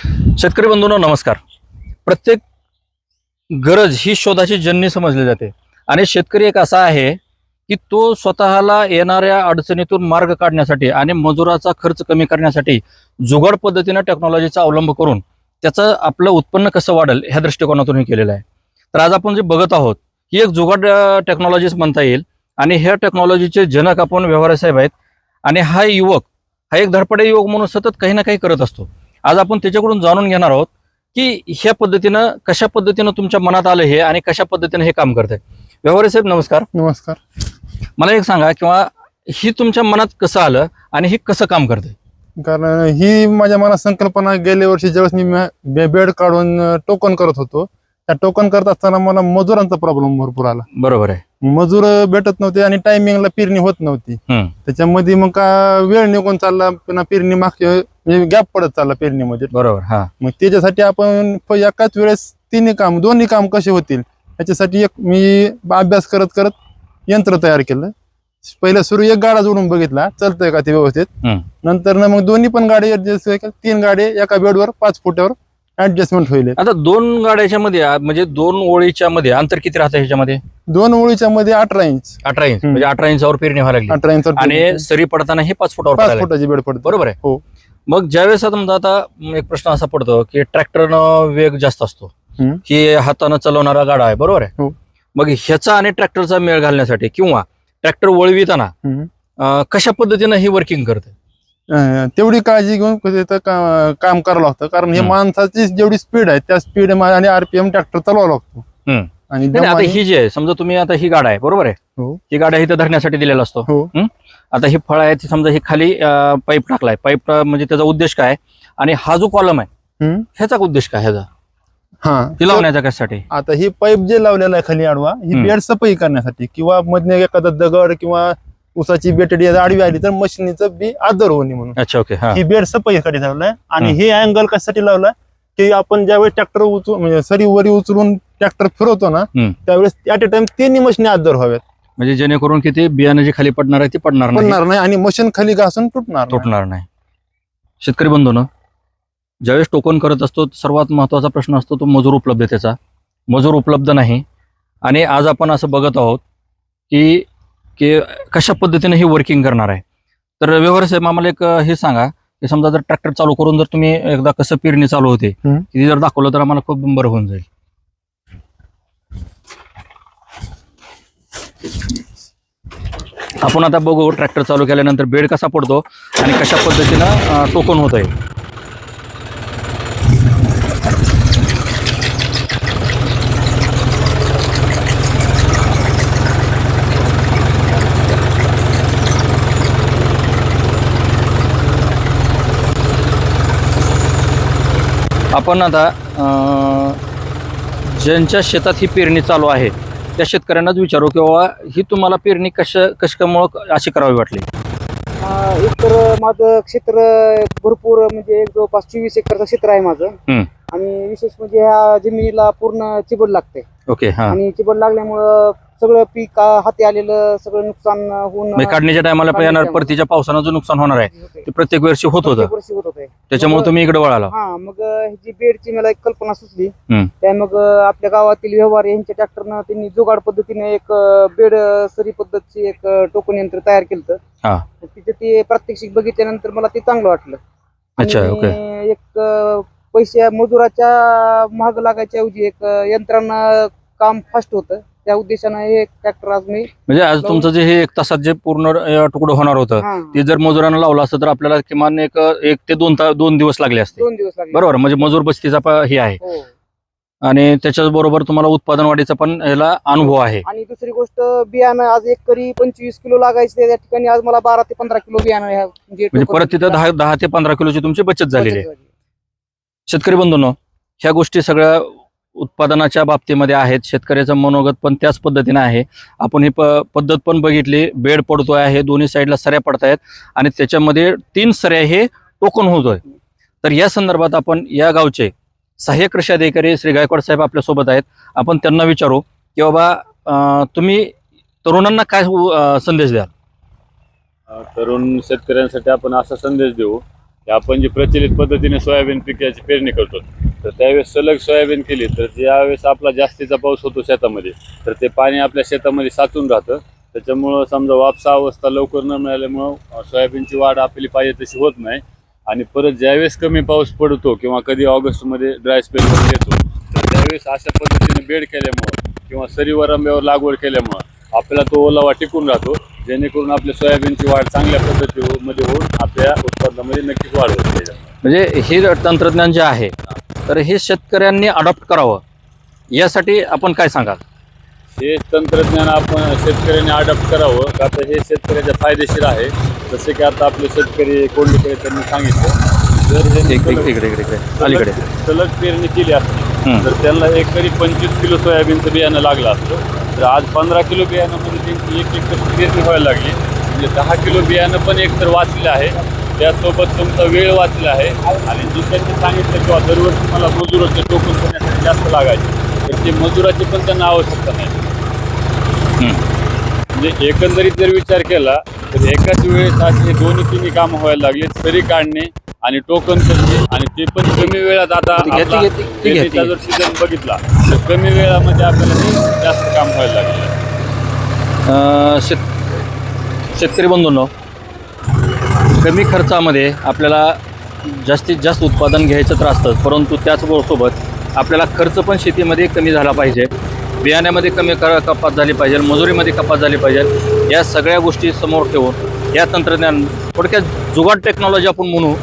शेतकरी बंधूंनो नमस्कार. प्रत्येक गरज ही शोधाची जननी समजली जाते. आणि शेतकरी एक असा आहे की तो स्वतःला येणाऱ्या अडचणीतून मार्ग काढण्यासाठी आणि मजुराचा खर्च कमी करण्यासाठी जुगाड पद्धतीनं टेक्नॉलॉजीचा अवलंब करून त्याचं आपलं उत्पन्न कसं वाढेल ह्या दृष्टिकोनातून हे केलेलं आहे. तर आज आपण जे बघत आहोत ही एक जुगाड टेक्नॉलॉजीच म्हणता येईल. आणि ह्या टेक्नॉलॉजीचे जनक आपण व्यवहार साहेब आहेत. आणि हा युवक हा एक धडपडे युवक म्हणून सतत काही ना काही करत असतो. आज आपण त्याच्याकडून जाणून घेणार आहोत की ह्या पद्धतीनं कशा पद्धतीनं तुमच्या मनात आलं हे आणि कशा पद्धतीनं हे काम करतंय. व्यवहारे साहेब नमस्कार. नमस्कार. मला एक सांगा किंवा ही तुमच्या मनात कसं आलं आणि हे कसं काम करतंय? कारण ही माझ्या मनात संकल्पना गेल्या वर्षी ज्यावेळेस मी मॅ- बे- बेड काढून टोकन करत होतो त्या टोकन करत असताना मला मजुरांचा प्रॉब्लेम भरपूर आला. बरोबर आहे. मजूर भेटत नव्हते आणि टायमिंगला पेरणी होत नव्हती. त्याच्यामध्ये मग का वेळ निघून चालला पुन्हा पेरणी मागच्या म्हणजे गॅप पडत चालला पेरणीमध्ये. बरोबर हा. मग त्याच्यासाठी आपण एकाच वेळेस तिन्ही काम दोन्ही काम कसे होतील? याच्यासाठी एक मी अभ्यास करत करत यंत्र तयार केलं. पहिलं सुरू एक गाडा जोडून बघितला चालतंय का ते व्यवस्थित. नंतर ना मग दोन्ही पण गाडी तीन गाडी एका बेडवर पाच फुटावर ऍडजस्टमेंट होईल आता दोन गाड्याच्या मध्ये म्हणजे दोन ओळीच्या मध्ये अंतर किती राहतं ह्याच्यामध्ये दोन ओळीच्या मध्ये अठरा इंच अठरा इंच. म्हणजे अठरा इंचावर पेरणी व्हायला लागली अठरा इंच आणि सरी पडताना हे पाच फुटावर पाच पडायला लागली. फुटाची बेड पडतो बरोबर आहे हो. मग ज्यावेळेस आता समजा आता एक प्रश्न असा पडतो की ट्रॅक्टरनं वेग जास्त असतो हम्म. ही हातानं चालवणारा गाडा आहे बरोबर आहे हो. मग ह्याचा आणि ट्रॅक्टरचा मेळ घालण्यासाठी किंवा ट्रॅक्टर वळविताना हम्म. अं, कशा पद्धतीनं ही वर्किंग करते तेवढी काळजी घेऊन का- काम करावं लागतं कारण हे. माणसाची जेवढी स्पीड आहे त्या स्पीड आणि आरपीएम ट्रॅक्टर चालवावं लागतो. आणि आता ही जी आहे समजा तुम्ही आता ही गाडा आहे बरोबर आहे हो. ही गाडा इथं धरण्यासाठी दिलेला असतो हो? आता ही फळ आहे ती समजा ही खाली पाईप टाकलाय पाईप म्हणजे त्याचा उद्देश काय आणि हा जो कॉलम आहे. ह्याचा उद्देश काय ह्याचा हा ती लावण्याचा कशासाठी आता ही पाईप जे लावलेला आहे खाली आडवा ही. बेड सफाई करण्यासाठी किंवा मधने एखादा दगड किंवा उसाची बेटडी आडवी आली तर मशिनीचं बी आदर होणे म्हणून. अच्छा ओके हा. ही बेड सफाईसाठी लावलाय. आणि. हे अँगल कशासाठी लावलाय? की आपण ज्यावेळेस ट्रॅक्टर उचलून म्हणजे सरी वरी उचलून ट्रॅक्टर फिरवतो ना. त्यावेळेस ऍट अ टाइम तिन्ही मशिनी आदर व्हाव्यात. म्हणजे जेणेकरून किती बियाणं जे खाली पडणार आहे ती पडणार पडणार नाही आणि मशीन खाली घासून तुटणार. तुटणार नाही. शेतकरी बंधून ज्यावेळेस टोकन करत असतो सर्वात महत्त्वाचा प्रश्न असतो तो मजूर उपलब्धतेचा. मजूर उपलब्ध नाही. आणि आज आपण असं बघत आहोत की की कशा पद्धतीने ही वर्किंग करणार आहे? तर व्यवहार साहेब आम्हाला एक हे सांगा की समजा जर ट्रॅक्टर चालू करून जर तुम्ही एकदा कसं पेरणी चालू होते. ती जर दाखवलं तर आम्हाला खूप बरं होऊन जाईल. आपण आता बघू ट्रॅक्टर चालू केल्यानंतर बेड कसा पडतो आणि कशा पद्धतीनं टोकन होत आहे आपण आता ज्यांच्या शेतात ही पेरणी चालू आहे त्या शेतकऱ्यांनाच विचारू की बाबा ही तुम्हाला पेरणी कशा कशामुळं अशी करावी वाटली? एक तर माझं क्षेत्र भरपूर म्हणजे एक जवळपास चोवीस एकरचं क्षेत्र आहे माझं. आणि विशेष म्हणजे ह्या जमिनीला पूर्ण चिबड लागते. ओके हा. आणि चिबड लागल्यामुळं सगळं पीक हाती आलेलं सगळं नुकसान होऊन म्हणजे काढणीच्या टायमाला येणार परतीच्या पावसानं जो नुकसान होणार आहे. ते प्रत्येक वर्षी होत होतं प्रत्येक वर्षी होत होते त्याच्यामुळे तुम्ही इकडे वळाला हा मग ही जी बेडची मला एक कल्पना सुचली हम्म. त्या मग आपल्या गावातील व्यवहार यांच्या ट्रॅक्टरनं त्यांनी जुगाड पद्धतीने एक बेड सरी पद्धतची एक टोकन यंत्र तयार केलं हा. तिथे ते प्रात्यक्षिक बघितल्यानंतर मला ते चांगलं वाटलं अच्छा, आणि ओके. एक अं, पैसे मजुराच्या महाग लागायच्या ऐवजी एक अं, यंत्रांना काम फास्ट होतं त्या उद्देशानं हे ट्रॅक्टर आज मी म्हणजे आज तुमचं जे हे एक तासात जे पूर्ण अं, तुकडं होणार होतं हा, ते जर मजुरांना लावलं असतं तर आपल्याला किमान एक एक ते दोन ता दोन दिवस लागले असते. दोन दिवस लागले. बरोबर म्हणजे मजूर बस्तीचा प- हे आहे. हो. आणि त्याच्याच बरोबर तुम्हाला उत्पादन वाढीचा पण याला अनुभव आहे. आणि दुसरी गोष्ट बियाणं आज एक करी पंचवीस किलो लागायचे त्या ठिकाणी आज मला बारा ते पंधरा किलो बियाणं ह्या म्हणजे म्हणजे परत तिथं दहा दहा ते पंधरा किलोची तुमची बचत झालेली आहे. शेतकरी बंधूंनो ह्या गोष्टी सगळ्या उत्पादनाच्या बाबतीमध्ये आहेत शेतकऱ्याचं मनोगत पण त्याच पद्धतीने आहे. आपण ही प पद्धत पण बघितली बेड पडतोय आहे दोन्ही साईडला सऱ्या पडतायत आणि त्याच्यामध्ये तीन सऱ्या हे टोकन होतोय. तर या संदर्भात आपण या गावचे सहाय्यक कृषी अधिकारी श्री गायकवाड साहेब आपल्यासोबत आहेत. आपण त्यांना विचारू की बाबा तुम्ही तरुणांना काय संदेश द्याल? तरुण शेतकऱ्यांसाठी आपण असा संदेश देऊ की की आपण जी प्रचलित पद्धतीने सोयाबीन पिकाची पेरणी करतो तर त्यावेळेस सलग सोयाबीन केली. तर ज्यावेळेस आपला जास्तीचा पाऊस होतो शेतामध्ये तर ते पाणी आपल्या शेतामध्ये साचून राहतं. त्याच्यामुळं समजा वापसा अवस्था लवकर न मिळाल्यामुळं सोयाबीनची वाढ आपली पाहिजे तशी होत नाही. आणि परत ज्यावेळेस कमी पाऊस पडतो किंवा कधी ऑगस्टमध्ये ड्राय स्पेल येतो तर त्यावेळेस अशा पद्धतीने बेड केल्यामुळं किंवा सरीवर आंब्यावर लागवड केल्यामुळं आपल्याला तो ओलावा टिकून राहतो. जेणेकरून आपल्या सोयाबीनची वाढ चांगल्या पद्धतीमध्ये होऊन आपल्या उत्पादनामध्ये नक्कीच वाढ होते. म्हणजे हे तंत्रज्ञान जे आहे तर हे शेतकऱ्यांनी अडॉप्ट करावं. यासाठी आपण काय सांगाल? हे तंत्रज्ञान आपण शेतकऱ्यांनी अडॉप्ट करावं. का तर हे शेतकऱ्याच्या फायदेशीर आहे. जसे की आता आपले शेतकरी कोंडीकडे त्यांनी सांगितलं. जर हे अलीकडे. सलग पेरणी केली असती. तर त्यांना एकरी पंचवीस किलो सोयाबीनचं बियाणं लागलं असतं. तर आज पंधरा किलो बियाणामध्ये त्यांची एक एक पेरणी व्हायला लागली. म्हणजे दहा किलो बियाणं पण एकतर वाचले आहे. त्यासोबत तुमचा वेळ वाचला आहे. आणि जी त्यांनी सांगितलं किंवा दरवर्षी मला मजुराचे टोकन करण्यासाठी जास्त लागायचे. तर ते मजुराची पण त्यांना आवश्यकता नाही. म्हणजे एकंदरीत जर विचार केला तर एकाच वेळेस असे हे दोन्ही तिन्ही कामं व्हायला लागले सरी काढणे आणि टोकन करणे. आणि ते पण कमी वेळात आता ती ती जर सीझन बघितला तर कमी वेळामध्ये आपल्याला हे जास्त काम व्हायला लागले. शेत शेतकरी बंधूंनो कमी खर्चामध्ये आपल्याला जास्तीत जास्त उत्पादन घ्यायचं तर असतं परंतु त्याचबरोबर आपल्याला खर्च पण शेतीमध्ये कमी झाला पाहिजे. बियाण्यामध्ये कमी कर कपात झाली पाहिजे मजुरीमध्ये कपात झाली पाहिजे. या सगळ्या गोष्टी समोर ठेवून या तंत्रज्ञान थोडक्यात जुगाड टेक्नॉलॉजी आपण म्हणू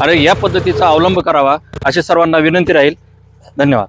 आणि या पद्धतीचा अवलंब करावा अशी सर्वांना विनंती राहील. धन्यवाद.